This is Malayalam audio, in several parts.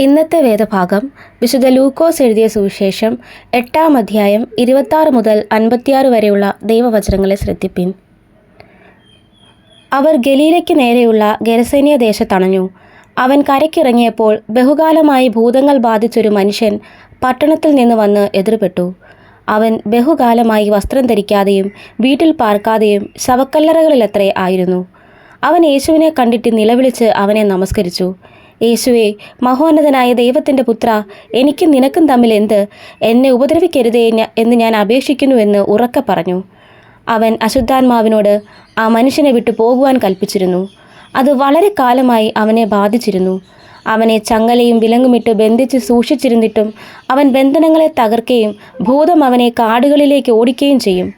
ഇന്നത്തെ വേദഭാഗം വിശുദ്ധ ലൂക്കോസ് എഴുതിയ സുവിശേഷം എട്ടാം അധ്യായം ഇരുപത്താറ് മുതൽ അൻപത്തിയാറ് വരെയുള്ള ദൈവവചനങ്ങളെ ശ്രദ്ധിപ്പിൻ. അവർ ഗലീലയ്ക്ക് നേരെയുള്ള ഗരസേനിയ ദേശത്തണഞ്ഞു അവൻ കരയ്ക്കിറങ്ങിയപ്പോൾ ബഹുകാലമായി ഭൂതങ്ങൾ ബാധിച്ചൊരു മനുഷ്യൻ പട്ടണത്തിൽ നിന്ന് വന്ന് എതിർപ്പെട്ടു. അവൻ ബഹുകാലമായി വസ്ത്രം ധരിക്കാതെയും വീട്ടിൽ പാർക്കാതെയും ശവക്കല്ലറകളിലത്രേ ആയിരുന്നു. അവൻ യേശുവിനെ കണ്ടിട്ട് നിലവിളിച്ച് അവനെ നമസ്കരിച്ചു. യേശുവെ മഹോന്നതനായ ദൈവത്തിന്റെ പുത്ര എനിക്കും നിനക്കും തമ്മിൽ എന്ത്? എന്നെ ഉപദ്രവിക്കരുതേ എന്ന് ഞാൻ അപേക്ഷിക്കുന്നുവെന്ന് ഉറക്കെ പറഞ്ഞു. അവൻ അശുദ്ധാത്മാവിനോട് ആ മനുഷ്യനെ വിട്ടു പോകുവാൻ കൽപ്പിച്ചിരുന്നു. അത് വളരെ കാലമായി അവനെ ബാധിച്ചിരുന്നു. അവനെ ചങ്ങലയും വിലങ്ങുമിട്ട് ബന്ധിച്ച് സൂക്ഷിച്ചിരുന്നിട്ടും അവൻ ബന്ധനങ്ങളെ തകർക്കുകയും ഭൂതം അവനെ കാടുകളിലേക്ക് ഓടിക്കുകയും ചെയ്യും.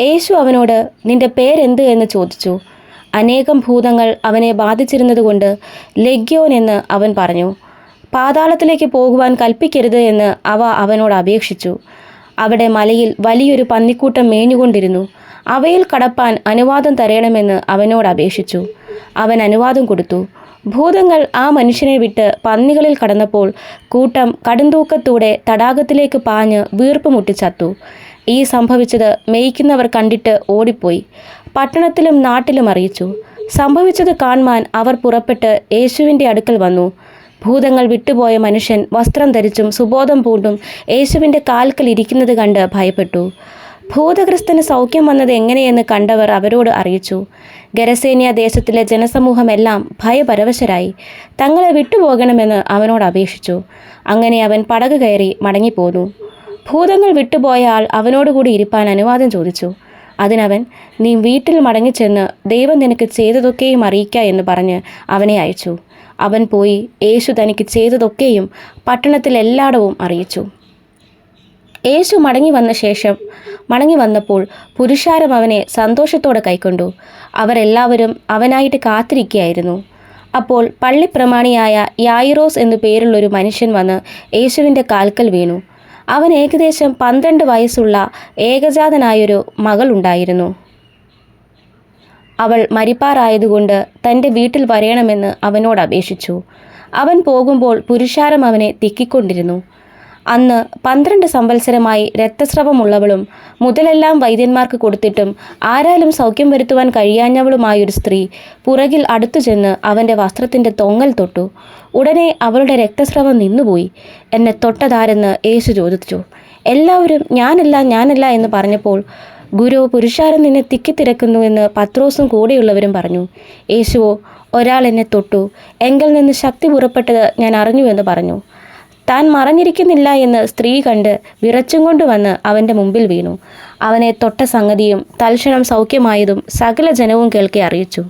യേശു അവനോട് നിന്റെ പേരെന്ത്? എന്ന് ചോദിച്ചു. അനേകം ഭൂതങ്ങൾ അവനെ ബാധിച്ചിരുന്നതുകൊണ്ട് ലഗ്യോൻ എന്ന് അവൻ പറഞ്ഞു. പാതാളത്തിലേക്ക് പോകുവാൻ കൽപ്പിക്കരുത് എന്ന് അവ അവനോട് അപേക്ഷിച്ചു. അവിടെ മലയിൽ വലിയൊരു പന്നിക്കൂട്ടം മേഞ്ഞുകൊണ്ടിരുന്നു. അവയിൽ കടപ്പാൻ അനുവാദം തരയണമെന്ന് അവനോട് അപേക്ഷിച്ചു. അവൻ അനുവാദം കൊടുത്തു. ഭൂതങ്ങൾ ആ മനുഷ്യനെ വിട്ട് പന്നികളിൽ കടന്നപ്പോൾ കൂട്ടം കടുന്തൂക്കത്തൂടെ തടാകത്തിലേക്ക് പാഞ്ഞ് വീർപ്പ് മുട്ടിച്ചത്തു. ഈ സംഭവിച്ചത് മേയ്ക്കുന്നവർ കണ്ടിട്ട് ഓടിപ്പോയി. പട്ടണത്തിലും നാട്ടിലും അറിയിച്ചു. സംഭവിച്ചത് കാണുവാൻ അവർ പുറപ്പെട്ട് യേശുവിന്റെ അടുക്കൽ വന്നു. ഭൂതങ്ങൾ വിട്ടുപോയ മനുഷ്യൻ വസ്ത്രം ധരിച്ചും സുബോധം പൂണ്ടും യേശുവിന്റെ കാൽക്കൽ ഇരിക്കുന്നത് കണ്ട് ഭയപ്പെട്ടു. ഭൂതഗ്രസ്തന് സൗഖ്യം വന്നത് എങ്ങനെയെന്ന് കണ്ടവർ അവരോട് അറിയിച്ചു. ഗരസേനിയ ദേശത്തിലെ ജനസമൂഹമെല്ലാം ഭയപരവശരായി. തങ്ങളെ വിട്ടുപോകണമെന്ന് അവനോട് അപേക്ഷിച്ചു. അങ്ങനെ അവൻ പടക് കയറി മടങ്ങിപ്പോന്നു. ഭൂതങ്ങൾ വിട്ടുപോയ ആൾ അവനോടുകൂടി ഇരിപ്പാൻ അനുവാദം ചോദിച്ചു. അതിനവൻ നീ വീട്ടിൽ മടങ്ങിച്ചെന്ന് ദൈവം നിനക്ക് ചെയ്തതൊക്കെയും അറിയിക്ക എന്ന് പറഞ്ഞ് അവനെ അയച്ചു. അവൻ പോയി യേശു തനിക്ക് ചെയ്തതൊക്കെയും പട്ടണത്തിലെല്ലായിടവും അറിയിച്ചു. യേശു മടങ്ങി വന്ന ശേഷം മടങ്ങി വന്നപ്പോൾ പുരുഷാരം അവനെ സന്തോഷത്തോടെ കൈക്കൊണ്ടു. അവരെല്ലാവരും അവനായിട്ട് കാത്തിരിക്കുകയായിരുന്നു. അപ്പോൾ പള്ളിപ്രമാണിയായ യായിറോസ് എന്നു പേരുള്ളൊരു മനുഷ്യൻ വന്ന് യേശുവിന്റെ കാൽക്കൽ വീണു. അവൻ ഏകദേശം പന്ത്രണ്ട് വയസ്സുള്ള ഏകജാതനായൊരു മകളുണ്ടായിരുന്നു അവൾ മരിപ്പാറായതുകൊണ്ട് തന്റെ വീട്ടിൽ വരയണമെന്ന് അവനോട് അപേക്ഷിച്ചു. അവൻ പോകുമ്പോൾ പുരുഷാരം അവനെ തിക്കിക്കൊണ്ടിരുന്നു. അന്ന് പന്ത്രണ്ട് സംവത്സരമായി രക്തസ്രവമുള്ളവളും മുതലെല്ലാം വൈദ്യന്മാർക്ക് കൊടുത്തിട്ടും ആരാലും സൗഖ്യം വരുത്തുവാൻ കഴിയാഞ്ഞവളുമായൊരു സ്ത്രീ പുറകിൽ അടുത്തു ചെന്ന് അവന്റെ വസ്ത്രത്തിന്റെ തൊങ്ങൽ തൊട്ടു. ഉടനെ അവളുടെ രക്തസ്രവം നിന്നുപോയി. എന്നെ തൊട്ടതാരെന്ന് യേശു ചോദിച്ചു. എല്ലാവരും ഞാനല്ല ഞാനല്ല എന്ന് പറഞ്ഞപ്പോൾ ഗുരു പുരുഷാരം നിന്നെ തിക്കിത്തിരക്കുന്നു എന്ന് പത്രോസും കൂടെയുള്ളവരും പറഞ്ഞു. യേശുവോ ഒരാൾ എന്നെ തൊട്ടു. എങ്കിൽ നിന്ന് ശക്തി പുറപ്പെട്ടത് ഞാൻ അറിഞ്ഞു എന്ന് പറഞ്ഞു. താൻ മറഞ്ഞിരിക്കുന്നില്ല എന്ന് സ്ത്രീ കണ്ട് വിറച്ചും കൊണ്ടുവന്ന് അവന്റെ മുമ്പിൽ വീണു. അവനെ തൊട്ട സംഗതിയും തൽക്ഷണം സൗഖ്യമായതും സകല ജനവും കേൾക്കെ അറിയിച്ചു.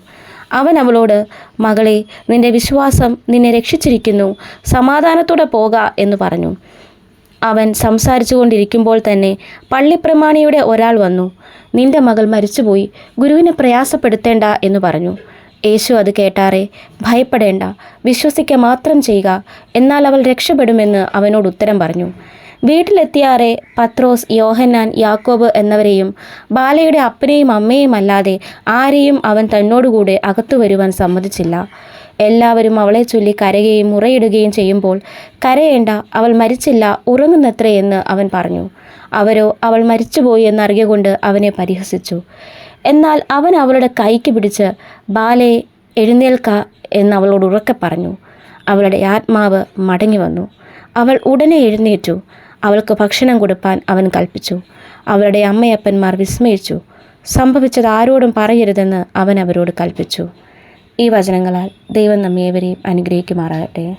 അവൻ അവളോട് മകളെ നിന്റെ വിശ്വാസം നിന്നെ രക്ഷിച്ചിരിക്കുന്നു. സമാധാനത്തോടെ പോക എന്ന് പറഞ്ഞു. അവൻ സംസാരിച്ചു കൊണ്ടിരിക്കുമ്പോൾ തന്നെ പള്ളിപ്രമാണിയുടെ ഒരാൾ വന്നു. നിന്റെ മകൾ മരിച്ചുപോയി. ഗുരുവിനെ പ്രയാസപ്പെടുത്തേണ്ട എന്ന് പറഞ്ഞു. യേശു അത് കേട്ടാറെ ഭയപ്പെടേണ്ട വിശ്വസിക്കുക മാത്രം ചെയ്യുക എന്നാൽ അവൾ രക്ഷപ്പെടുമെന്ന് അവനോട് ഉത്തരം പറഞ്ഞു. വീട്ടിലെത്തിയാറെ പത്രോസ് യോഹന്നാൻ യാക്കോബ് എന്നവരെയും ബാലയുടെ അപ്പനെയും അമ്മയും അല്ലാതെ ആരെയും അവൻ തന്നോടുകൂടെ അകത്തു വരുവാൻ സമ്മതിച്ചില്ല. എല്ലാവരും അവളെ ചൊല്ലി കരയുകയും മുറയിടുകയും ചെയ്യുമ്പോൾ കരയേണ്ട അവൾ മരിച്ചില്ല ഉറങ്ങുന്നത്രയെന്ന് അവൻ പറഞ്ഞു. അവരോ അവൾ മരിച്ചുപോയി എന്നറിയുകൊണ്ട് അവനെ പരിഹസിച്ചു. എന്നാൽ അവൻ അവളുടെ കൈക്ക് പിടിച്ച് ബാലെ എഴുന്നേൽക്ക എന്ന് അവളോട് ഉറക്കെ പറഞ്ഞു. അവളുടെ ആത്മാവ് മടങ്ങി വന്നു. അവൾ ഉടനെ എഴുന്നേറ്റു. അവൾക്ക് ഭക്ഷണം കൊടുപ്പാൻ അവൻ കൽപ്പിച്ചു. അവളുടെ അമ്മയപ്പന്മാർ വിസ്മയിച്ചു. സംഭവിച്ചത് ആരോടും പറയരുതെന്ന് അവൻ അവരോട് കൽപ്പിച്ചു. ഈ വചനങ്ങളാൽ ദൈവം നമ്മേവരെയും അനുഗ്രഹിക്കുമാറാകട്ടെ.